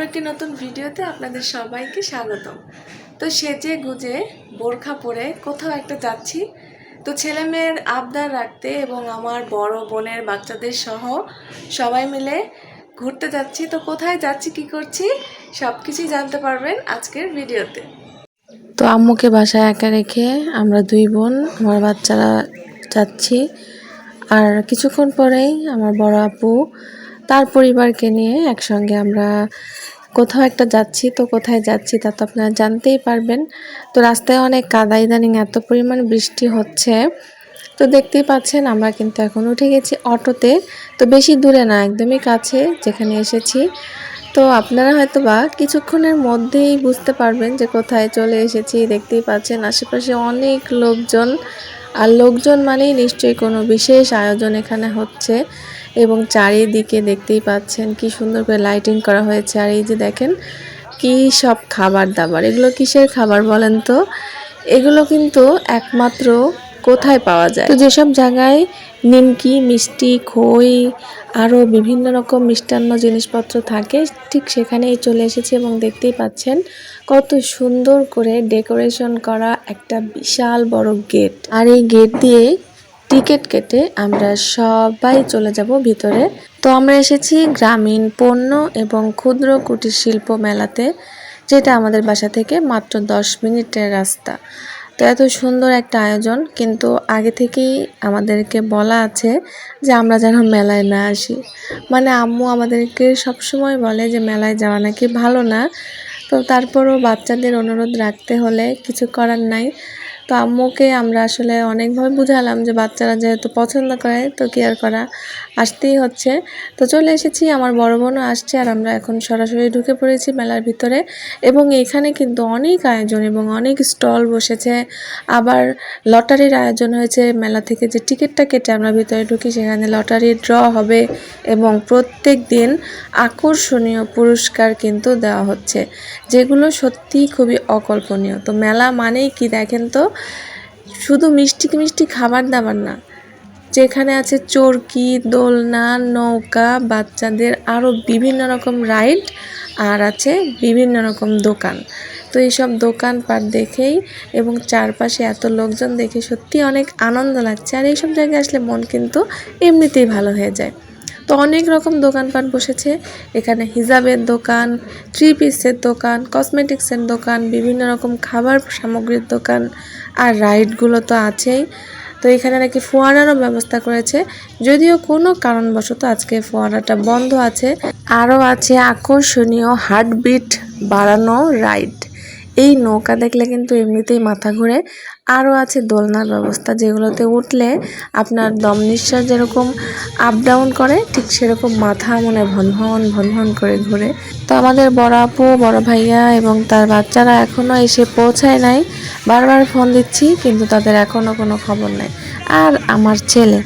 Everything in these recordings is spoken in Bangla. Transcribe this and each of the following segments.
আরও একটি নতুন ভিডিওতে আপনাদের সবাইকে স্বাগতম। তো সেজে গুজে বোরখা পরে কোথাও একটা যাচ্ছি। তো ছেলে মেয়ের আবদার রাখতে এবং আমার বড় বোনের বাচ্চাদের সহ সবাই মিলে ঘুরতে যাচ্ছি। তো কোথায় যাচ্ছি, কি করছি সব কিছুই জানতে পারবেন আজকের ভিডিওতে। তো আম্মুকে বাসায় একা রেখে আমরা দুই বোন, আমার বাচ্চারা যাচ্ছি। আর কিছুক্ষণ পরেই আমার বড় আপু তার পরিবারকে নিয়ে একসঙ্গে আমরা কোথাও একটা যাচ্ছি, তো কোথায় যাচ্ছি তা তো আপনারা জানতেই পারবেন। তো রাস্তায় অনেক কাদা ইদানিং এত পরিমাণ বৃষ্টি হচ্ছে। তো দেখতেই পাচ্ছেন আমরা কিন্তু এখন উঠে গেছি অটোতে। তো বেশি দূরে না, একদমই কাছে যেখানে এসেছি। তো আপনারা হয়তো বা কিছুক্ষণের মধ্যেই বুঝতে পারবেন যে কোথায় চলে এসেছি। দেখতেই পাচ্ছেন আশেপাশে অনেক লোকজন। আর লোকজন মানেই নিশ্চয়ই কোনো বিশেষ আয়োজন এখানে হচ্ছে। এবং চারিদিকে দেখতেই পাচ্ছেন কি সুন্দর করে লাইটিং করা হয়েছে। আর এই যে দেখেন, কি সব খাবার দাবার এগুলো কিসের খাবার বলেন তো? এগুলো কিন্তু একমাত্র কোথায় পাওয়া যায়? তো যেসব জায়গায় নিমকি, মিষ্টি, খই আরও বিভিন্ন রকম মিষ্টান্ন জিনিসপত্র থাকে, ঠিক সেখানেই চলে এসেছি এবং দেখতেই পাচ্ছেন কত সুন্দর করে ডেকোরেশন করা একটা বিশাল বড় গেট আর এই গেট দিয়ে টিকিট কেটে আমরা সবাই চলে যাব ভিতরে। তো আমরা এসেছি গ্রামীণ পণ্য এবং ক্ষুদ্র কুটির শিল্প মেলাতে, যেটা আমাদের বাসা থেকে মাত্র দশ মিনিটের রাস্তা। তো এত সুন্দর একটা আয়োজন, কিন্তু আগে থেকেই আমাদেরকে বলা আছে যে আমরা যেন মেলায় না আসি। মানে আম্মু আমাদেরকে সবসময় বলে যে মেলায় যাওয়া নাকি ভালো না। তো তারপরও বাচ্চাদের অনুরোধ রাখতে হলে কিছু করার নাই। তো আম্মুকে আমরা আসলে অনেকভাবে বুঝালাম যে বাচ্চারা যেহেতু পছন্দ করে, তো কি আর করা? আসতেই হচ্ছে। তো চলে এসেছি, আমার বড় বোনও আসছে আর আমরা এখন সরাসরি ঢুকে পড়েছি মেলার ভিতরে। এবং এখানে কিন্তু অনেক আয়োজন এবং অনেক স্টল বসেছে। আবার লটারির আয়োজন হয়েছে। মেলা থেকে যে টিকিটটা কেটে আমরা ভিতরে ঢুকি, সেখানে লটারি ড্র হবে এবং প্রত্যেক দিন আকর্ষণীয় পুরস্কার কিন্তু দেওয়া হচ্ছে, যেগুলো সত্যিই খুবই অকল্পনীয়। তো মেলা মানেই কি দেখেন তো? শুধু মিষ্টি মিষ্টি খাবার দাবার না, যেখানে আছে চরকি, দোলনা, নৌকা, বাচ্চাদের আরও বিভিন্ন রকম রাইড আর আছে বিভিন্ন রকম দোকান। তো এইসব দোকানপাট দেখেই এবং চারপাশে এত লোকজন দেখে সত্যি অনেক আনন্দ লাগছে। আর এইসব জায়গায় আসলে মন কিন্তু এমনিতেই ভালো হয়ে যায়। তো অনেক রকম দোকানপাট বসেছে। এখানে হিজাবের দোকান, থ্রি পিসের দোকান, কসমেটিক্সের দোকান, বিভিন্ন রকম খাবার সামগ্রীর দোকান আর রাইডগুলো তো আছেই। তো এখানে নাকি ফোয়ারারও ব্যবস্থা করেছে। যদিও কোনো কারণবশত আজকে ফোয়ারাটা বন্ধ আছে। আরও আছে আকর্ষণীয় হার্টবিট বাড়ানো রাইড। এই নৌকা দেখলে কিন্তু এমনিতেই মাথা ঘুরে। আরও আছে দোলনার ব্যবস্থা যেগুলোতে উঠলে আপনার দম নিঃশ্বাস যেরকম আপ ডাউন করে, ঠিক সেরকম মাথা মনে ভনভন ভনভন করে ঘুরে। তো আমাদের বড় আপু, বড় ভাইয়া এবং তার বাচ্চারা এখনও এসে পৌঁছায় নাই। বারবার ফোন দিচ্ছি, কিন্তু তাদের এখনও কোনো খবর নেই। আর আমার ছেলে,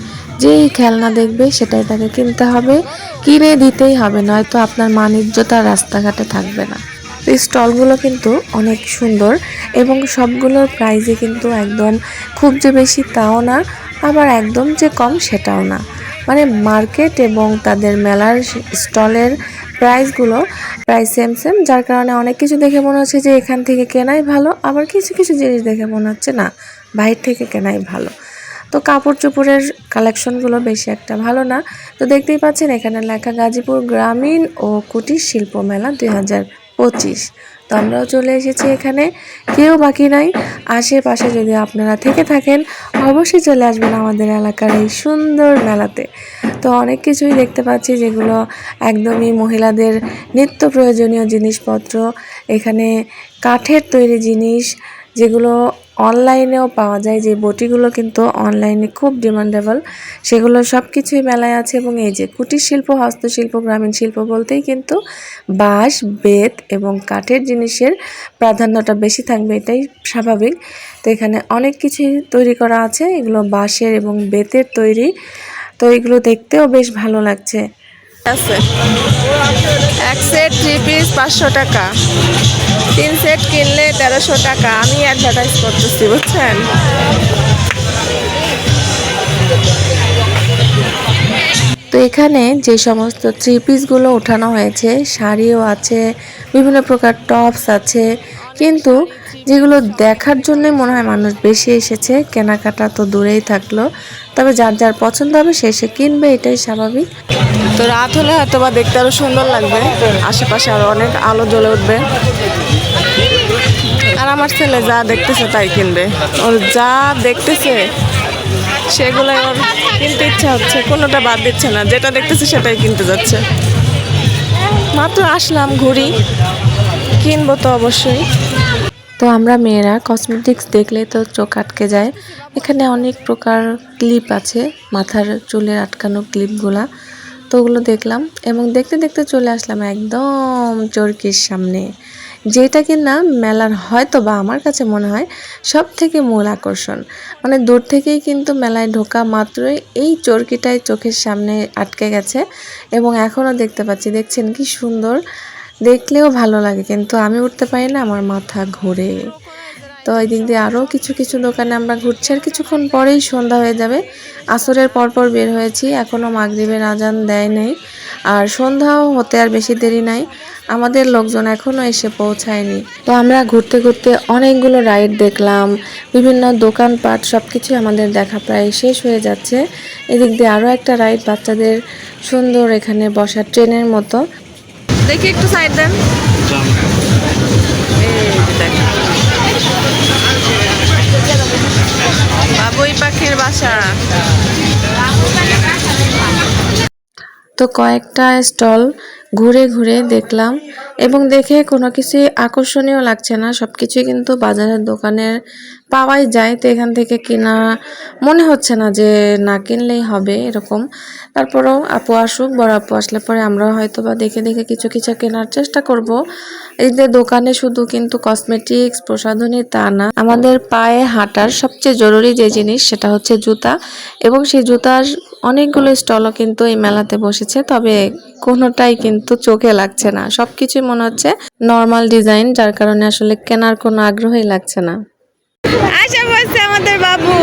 যেই খেলনা দেখবে সেটাই তাকে কিনতে হবে। কিনে দিতেই হবে, নয়তো আপনার মানিজ্যতা রাস্তাঘাটে থাকবে না। এই স্টলগুলো কিন্তু অনেক সুন্দর এবং সবগুলোর প্রাইজে কিন্তু একদম খুব যে বেশি তাও না, আবার একদম যে কম সেটাও না। মানে মার্কেট এবং তাদের মেলার স্টলের প্রাইসগুলো প্রাইস সেম সেম যার কারণে অনেক কিছু দেখে মনে হচ্ছে যে এখান থেকে কেনাই ভালো, আবার কিছু কিছু জিনিস দেখে মনে হচ্ছে না, বাইর থেকে কেনাই ভালো। তো কাপড় চোপড়ের কালেকশনগুলো বেশি একটা ভালো না। তো দেখতেই পাচ্ছেন এখানে লেখা গাজীপুর গ্রামীণ ও কুটির শিল্প মেলা দুই হাজার পঁচিশ। তো আমরাও চলে এসেছি এখানে। কেউ বাকি নাই। আশেপাশে যদি আপনারা থেকে থাকেন, অবশ্যই চলে আসবেন আমাদের এলাকার এই সুন্দর মেলাতে। তো অনেক কিছুই দেখতে পাচ্ছি যেগুলো একদমই মহিলাদের নিত্য প্রয়োজনীয় জিনিসপত্র। এখানে কাঠের তৈরি জিনিস যেগুলো অনলাইনেও পাওয়া যায় যে বটিগুলো কিন্তু অনলাইনে খুব ডিমান্ডেবল। সেগুলো সব কিছুই মেলায় আছে এবং এই যে কুটির শিল্প, হস্তশিল্প, গ্রামীণ শিল্প বলতেই কিন্তু বাঁশ, বেত এবং কাঠের জিনিসের প্রাধান্যটা বেশি থাকবে, এটাই স্বাভাবিক। তো এখানে অনেক কিছুই তৈরি করা আছে, এগুলো বাঁশের এবং বেতের তৈরি। তো এগুলো দেখতেও বেশ ভালো লাগছে। আছে। এক সেট থ্রি পিস পাঁচশো টাকা। তিন সেট কিনলে তেরোশো টাকা। আমি অ্যাডভার্টাইজ করতেছি, বুঝছেন? তো এখানে যে সমস্ত থ্রি পিসগুলো ওঠানো হয়েছে, শাড়িও আছে, বিভিন্ন প্রকার টপস আছে। কিন্তু যেগুলো দেখার জন্যই মনে হয় মানুষ বেশি এসেছে, কেনাকাটা তো দূরেই থাকল। তবে যার যার পছন্দ হবে সে সে কিনবে, এটাই স্বাভাবিক। তো রাত হলে হয়তো বা দেখতে আরও সুন্দর লাগবে। আশেপাশে আরও অনেক আলো জ্বলে উঠবে। আর আমার ছেলে যা দেখতেছে তাই কিনবে। ওর যা দেখতেছে সেগুলো ওর কিনতে ইচ্ছা হচ্ছে। কোনোটা বাদ দিচ্ছে না, যেটা দেখতেছে সেটাই কিনতে যাচ্ছে। মাত্র আসলাম ঘুরি, কিনবো তো অবশ্যই। তো আমরা মেয়েরা কসমেটিক্স দেখলে তো চোখ আটকে যায়। এখানে অনেক প্রকার ক্লিপ আছে, মাথার চুলের আটকানো ক্লিপগুলা তো ওগুলো দেখলাম এবং দেখতে দেখতে চলে আসলাম একদম চরকির সামনে। যেটা কি না মেলার হয়তো বা আমার কাছে মনে হয় সব থেকে মূল আকর্ষণ। মানে দূর থেকেই কিন্তু মেলায় ঢোকা মাত্রই এই চরকিটাই চোখের সামনে আটকে গেছে এবং এখনও দেখতে পাচ্ছি, দেখছেন কি সুন্দর? দেখলেও ভালো লাগে, কিন্তু আমি উঠতে পারি না, আমার মাথা ঘোরে। তো এই দিক দিয়ে আরও কিছু কিছু দোকানে আমরা ঘুরছি আর কিছুক্ষণ পরেই সন্ধ্যা হয়ে যাবে। আসরের পরপর বের হয়েছি এখনও মাগরিবের আজান দেয় নেই। আর সন্ধ্যাও হতে আর বেশি দেরি নাই। আমাদের লোকজন এখনও এসে পৌঁছায়নি। তো আমরা ঘুরতে ঘুরতে অনেকগুলো রাইড দেখলাম, বিভিন্ন দোকানপাট সব কিছুই আমাদের দেখা প্রায় শেষ হয়ে যাচ্ছে। এদিক দিয়ে আরও একটা রাইড, বাচ্চাদের সুন্দর এখানে বসা ট্রেনের মতো। দেখি একটু সাইড দেন। বাবুই পাখির বাসা। তো কয়েকটা স্টল ঘুরে ঘুরে দেখলাম এবং দেখে কোনো কিছুই আকর্ষণীয় লাগছে না। সব কিছুই কিন্তু বাজারের দোকানের পাওয়াই যায়, তো এখান থেকে কেনা, মনে হচ্ছে না যে না কিনলেই হবে এরকম। তারপরেও আপু আসুক, বড় আপু আসলে পরে আমরা হয়তো বা দেখে দেখে কিছু কিছু কেনার চেষ্টা করব। এই যে দোকানে শুধু কিন্তু কসমেটিক্স প্রসাধনী তা না, আমাদের পায়ে হাঁটার সবচেয়ে জরুরি যে জিনিস সেটা হচ্ছে জুতা। এবং সেই জুতার অনেকগুলো স্টলও কিন্তু এই মেলাতে বসেছে, তবে কোনোটাই কিন্তু চোখে লাগছে না। সবকিছুই মনে হচ্ছে নর্মাল ডিজাইন যার কারণে আসলে কেনার কোনো আগ্রহই লাগছে না। আশা আমাদের বাবু।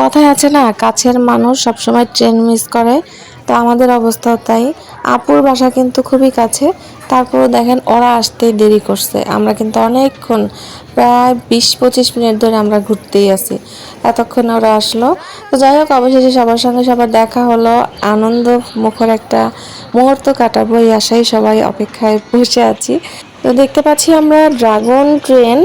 কথায় আছে না, কাছের মানুষ সবসময় ট্রেন মিস করে, তো আমাদের অবস্থাও তাই। আপুর বাসা কিন্তু খুবই কাছে, তারপরও দেখেন ওরা আসতেই দেরি করছে। আমরা কিন্তু অনেকক্ষণ, প্রায় বিশ পঁচিশ মিনিট ধরে আমরা ঘুরতেই আছি। এতক্ষণ ওরা আসলো। তো যাই হোক, অবশেষে সবার সঙ্গে সবার দেখা হলো। আনন্দ মুখর একটা মুহূর্ত কাটাবো এই আশাই সবাই অপেক্ষায় বসে আছি। তো দেখতে পাচ্ছি আমরা ড্রাগন ট্রেন।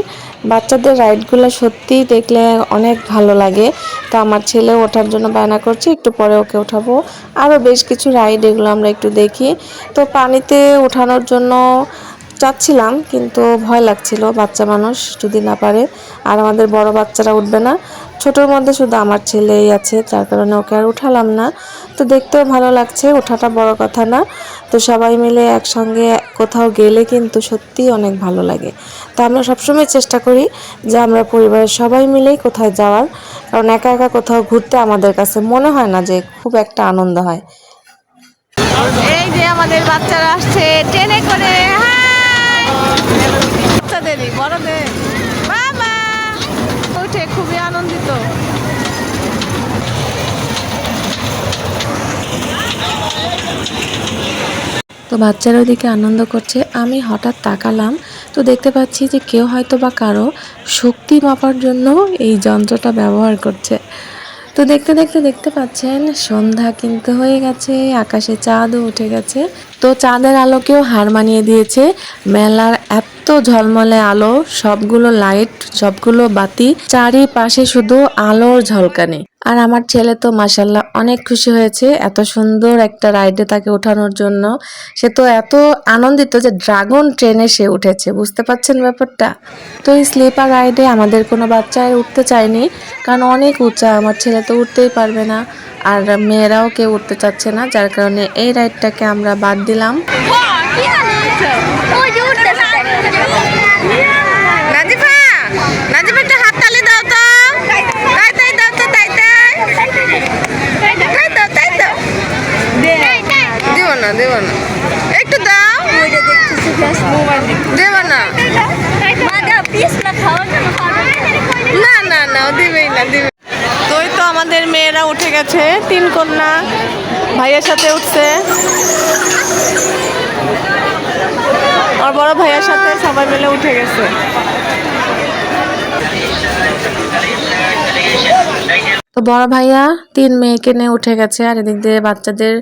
বাচ্চাদের রাইডগুলো সত্যিই দেখলে অনেক ভালো লাগে। তো আমার ছেলে ওঠার জন্য বায়না করছে, একটু পরে ওকে ওঠাবো। আরও বেশ কিছু রাইড এগুলো আমরা একটু দেখি। তো পানিতে ওঠানোর জন্য চাচ্ছিলাম, কিন্তু ভয় লাগছিল বাচ্চা মানুষ যদি না পারে। আর আমাদের বড় বাচ্চারা উঠবে না। ছোটোর মধ্যে শুধু আমার ছেলেই আছে, যার কারণে ওকে আর উঠালাম না। তো দেখতেও ভালো লাগছে, ওঠাটা বড় কথা না। তো সবাই মিলে একসঙ্গে কোথাও গেলে কিন্তু সত্যিই অনেক ভালো লাগে। তো আমরা সবসময় চেষ্টা করি যে আমরা পরিবারের সবাই মিলেই কোথায় যাওয়ার। কারণ একা একা কোথাও ঘুরতে আমাদের কাছে মনে হয় না যে খুব একটা আনন্দ হয়। এই যে আমাদের বাচ্চারা আসছে ট্রেনে করে হাই খুবই আনন্দিত। তো বাচ্চারা ওদিকে আনন্দ করছে, আমি হঠাৎ তাকালাম, তো দেখতে পাচ্ছি যে কেউ হয়তো বা কারও শক্তি মাপার জন্য এই যন্ত্রটা ব্যবহার করছে। তো দেখতে দেখতে দেখতে পাচ্ছেন, সন্ধ্যা কিন্তু হয়ে গেছে, আকাশে চাঁদও উঠে গেছে। তো চাঁদের আলোকেও হার মানিয়ে দিয়েছে। মেলার এত ঝলমলে আলো, সবগুলো লাইট, সবগুলো বাতি, চারিপাশে শুধু আলোর ঝলকানি। আর আমার ছেলে তো মাসাল্লাহ অনেক খুশি হয়েছে, এত সুন্দর একটা রাইডে তাকে ওঠানোর জন্য। সে তো এত আনন্দিত যে ড্রাগন ট্রেনে সে উঠেছে, বুঝতে পারছেন ব্যাপারটা? তো এই স্লিপার রাইডে আমাদের কোনো বাচ্চায় উঠতে চায়নি, কারণ অনেক উঁচা, আমার ছেলে তো উঠতেই পারবে না। আর মেয়েরাও কেউ উঠতে চাচ্ছে না, যার কারণে এই রাইডটাকে আমরা বাদ দিলাম। নাজিফা! নাজিফা! না দেব না। একটু দাও। দেব না। না না না দেবেই না দেবে তো তো আমাদের মেয়েরা উঠে গেছে তিন কন্যা ভাইয়ের সাথে উঠছে। আর বড় ভাইয়ের সাথে সবাই মিলে উঠে গেছে। তো বড় ভাইয়া তিন মেয়েকে নিয়ে উঠে গেছে আর এদিক দিয়ে বাচ্চাদের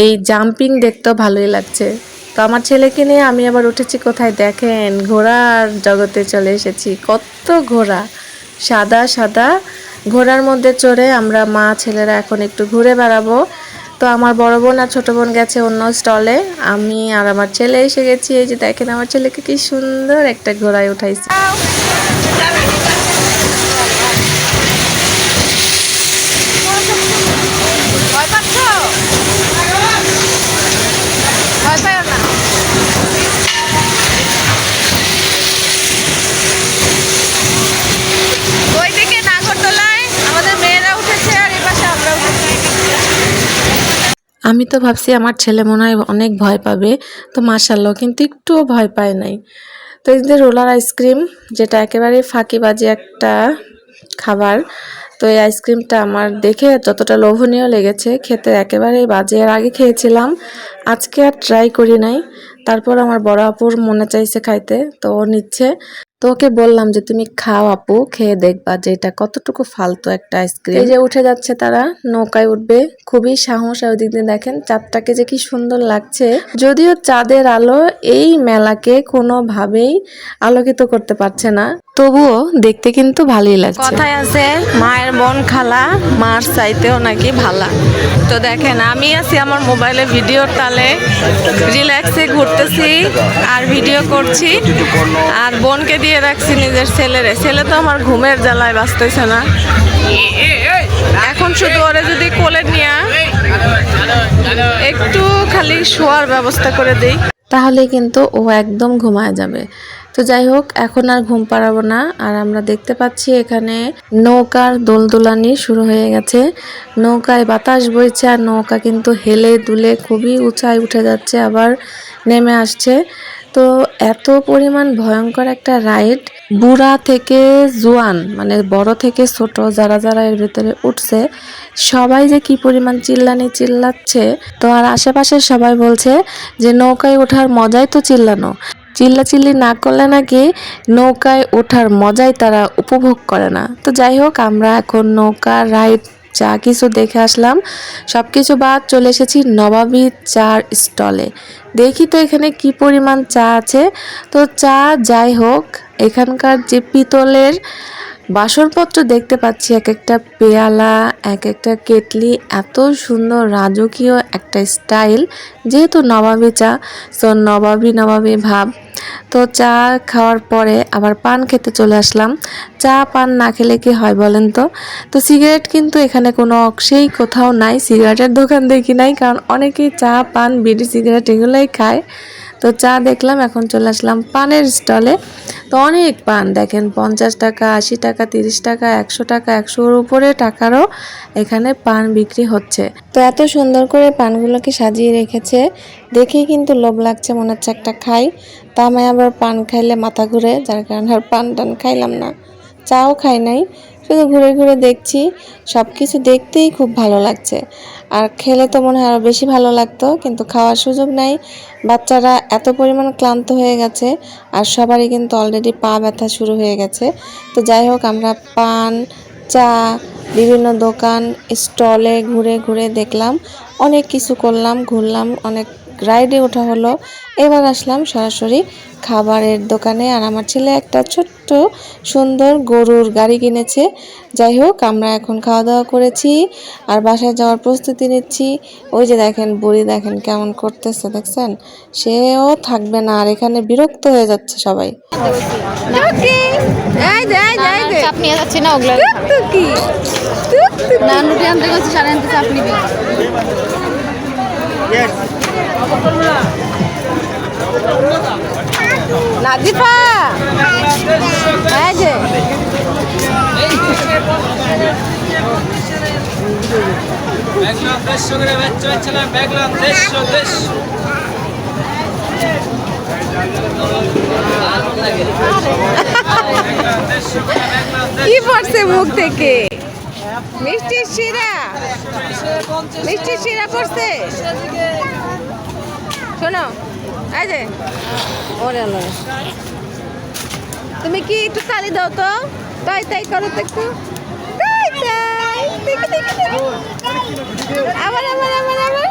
এই জাম্পিং দেখতেও ভালোই লাগছে। তো আমার ছেলেকে নিয়ে আমি আবার উঠেছি কোথায়? দেখেন, ঘোড়ার জগতে চলে এসেছি। কত ঘোড়া। সাদা সাদা ঘোড়ার মধ্যে চড়ে আমরা মা, ছেলেরা এখন একটু ঘুরে বেড়াবো। তো আমার বড় বোন আর ছোট বোন গেছে অন্য স্টলে আমি আর আমার ছেলে এসে গেছি। এই যে দেখেন, আমার ছেলেকে কি সুন্দর একটা ঘোড়ায় উঠাইছি ভয় পাচ্ছ ভয় পায় না ওইদিকে নাগরদোলায় আমাদের মেয়েরা উঠেছে আর এই পাশে আমরা উঠেছি আমি তো ভাবছি আমার ছেলে মনে হয় অনেক ভয় পাবে, তো মার্শাল্লাহ কিন্তু একটুও ভয় পায় নাই। তো এই যে রোলার আইসক্রিম, যেটা একেবারে ফাঁকিবাজি একটা খাবার, তো এই আইসক্রিমটা আমার দেখে যতটা লোভনীয় লেগেছে, খেতে একেবারেই বাজে। এর আগে খেয়েছিলাম, আজকে আর ট্রাই করি নাই। তারপর আমার বড় আপুর মনে চাইছে খাইতে, তো ও নিচ্ছে। তো ওকে বললাম যে তুমি খাও আপু, খেয়ে দেখবা যে এটা কতটুকু ফালতু একটা আইসক্রিম এই যে উঠে যাচ্ছে তারা, নৌকায় উঠবে, খুবই সাহস আর ওদিক দিয়ে দেখেন, চাঁদটাকে যে কি সুন্দর লাগছে। যদিও চাঁদের আলো এই মেলাকে কোনোভাবেই আলোকিত করতে পারছে না। তবুও দেখতে কিন্তু ভালোই লাগছে। কথায় আছে মায়ের বোন খালা মার চাইতেও নাকি ভালা। তো দেখেন আমি আছি আমার মোবাইলে ভিডিওর তালে রিল্যাক্সে ঘুরতেছি আর ভিডিও করছি। আর বোনকে দিয়ে রাখছি নিজের ছেলেরে। ছেলে তো আমার ঘুমের জ্বালায় বাঁচতেছে না। এখন শুধু ওরে যদি কোলে নিয়ে একটু খালি শোয়ার ব্যবস্থা করে দিই। তাহলে কিন্তু ও একদম ঘুমায় যাবে। তো যাই হোক, এখন আর ঘুম পাড়াবো না। আর আমরা দেখতে পাচ্ছি এখানে নৌকার দোলদোলানি শুরু হয়ে গেছে। নৌকায় বাতাস বইছে আর নৌকা কিন্তু হেলে দুলে খুবই উঁচায় উঠে যাচ্ছে, আবার নেমে আসছে। তো এত পরিমাণ ভয়ঙ্কর একটা রাইড। বুড়া থেকে জোয়ান মানে বড় থেকে ছোট যারা যারা এর ভেতরে উঠছে, সবাই যে কি পরিমাণ চিল্লানি চিল্লাচ্ছে, তো আর আশেপাশে সবাই বলছে যে, নৌকায় ওঠার মজাই তো চিল্লানো। চিল্লাচিল্লি না করলে নাকি নৌকায় ওঠার মজাই তারা উপভোগ করে না। তো যাই হোক, আমরা এখন নৌকা রাইড যা কিছু দেখে আসলাম সব কিছু বাদ চলে এসেছি নবাবী চার স্টলে। দেখি তো এখানে কি পরিমাণ চা আছে। তো চা যাই হোক, এখানকার যে পিতলের বাসনপত্র দেখতে পাচ্ছি এক একটা পেয়ালা, এক একটা কেটলি, এত সুন্দর রাজকীয় একটা স্টাইল। যেহেতু নবাবী চা, তো নবাবী নবাবী ভাব। তো চা খাওয়ার পরে আবার পান খেতে চলে আসলাম। চা, পান না খেলে কি হয় বলেন তো? তো সিগারেট কিন্তু এখানে কোনো অংশেই কোথাও নাই। সিগারেটের দোকান দেখি নাই, কারণ অনেকেই চা, পান, বিড়ি, সিগারেট এগুলোই খায়। তো চা দেখলাম, এখন চলে আসলাম পানের স্টলে। তো অনেক পান, দেখেন পঞ্চাশ টাকা, আশি টাকা, তিরিশ টাকা, একশো টাকা, একশোর উপরে টাকারও এখানে পান বিক্রি হচ্ছে। তো এত সুন্দর করে পানগুলোকে সাজিয়ে রেখেছে দেখেই কিন্তু লোভ লাগছে, মনে হচ্ছে একটা খাই। তা আমি আবার পান খাইলে মাথা ঘুরে, যার কারণে আর পান টান খাইলাম না। চাও খাই নাই শুধু ঘুরে ঘুরে দেখছি সব কিছু দেখতেই খুব ভালো লাগছে। আর খেলে তো মনে হয় আরও বেশি ভালো লাগতো, কিন্তু খাওয়ার সুযোগ নাই। বাচ্চারা এত পরিমাণ ক্লান্ত হয়ে গেছে, আর সবারই কিন্তু অলরেডি পা ব্যথা শুরু হয়ে গেছে। তো যাই হোক, আমরা পান, চা, বিভিন্ন দোকান স্টলে ঘুরে ঘুরে দেখলাম, অনেক কিছু করলাম, ঘুরলাম, অনেক রাইডে ওঠা হলো। এবার আসলাম সরাসরি খাবারের দোকানে আর আমার ছেলে একটা ছোট্ট সুন্দর গরুর গাড়ি কিনেছে। যাই হোক আমরা এখন খাওয়া দাওয়া করেছি আর বাসায় যাওয়ার প্রস্তুতি নিচ্ছি। ওই যে দেখেন বুড়ি দেখেন কেমন করতেছে দেখছেন? সেও থাকবে না আর এখানে বিরক্ত হয়ে যাচ্ছে সবাই। নাজিফা এই যে। কি পড়ছে মুখ থেকে? মিষ্টি শিরা। মিষ্টি শিরা পড়ছে? শোনো। তুমি কি একটু তালি দাও তো? তাই তাই করো তো একটু। আবার আবার আবার আবার।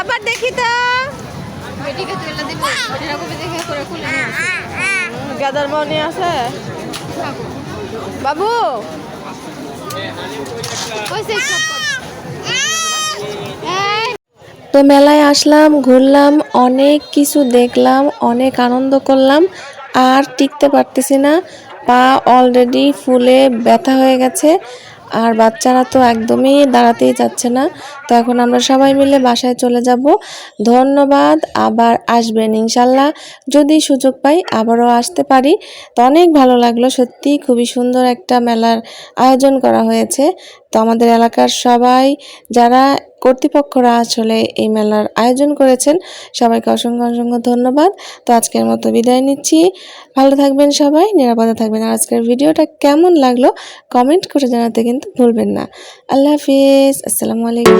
আবার দেখি তো। গাদার মনে আছে বাবু ওই সেই সব কর। এই, তো মেলায় আসলাম, ঘুরলাম, অনেক কিছু দেখলাম, অনেক আনন্দ করলাম, আর টিকতে পারতেছি না। পা অলরেডি ফুলে ব্যথা হয়ে গেছে, আর বাচ্চারা তো একদমই দাঁড়াতেই যাচ্ছে না। তো এখন আমরা সবাই মিলে বাসায় চলে যাব। ধন্যবাদ, আবার আসবেন ইনশাল্লাহ। যদি সুযোগ পাই আবারও আসতে পারি। তো অনেক ভালো লাগল সত্যি খুবই সুন্দর একটা মেলার আয়োজন করা হয়েছে। তো আমাদের এলাকার সবাই যারা কর্তৃপক্ষরা আসলে এই মেলার আয়োজন করেছেন, সবাইকে অসংখ্য অসংখ্য ধন্যবাদ। তো আজকের মতো বিদায় নিচ্ছি। ভালো থাকবেন সবাই, নিরাপদে থাকবেন। আর আজকের ভিডিওটা কেমন লাগল কমেন্ট করে জানাতে কিন্তু ভুলবেন না। আল্লাহ হাফিজ, আসসালামু আলাইকুম।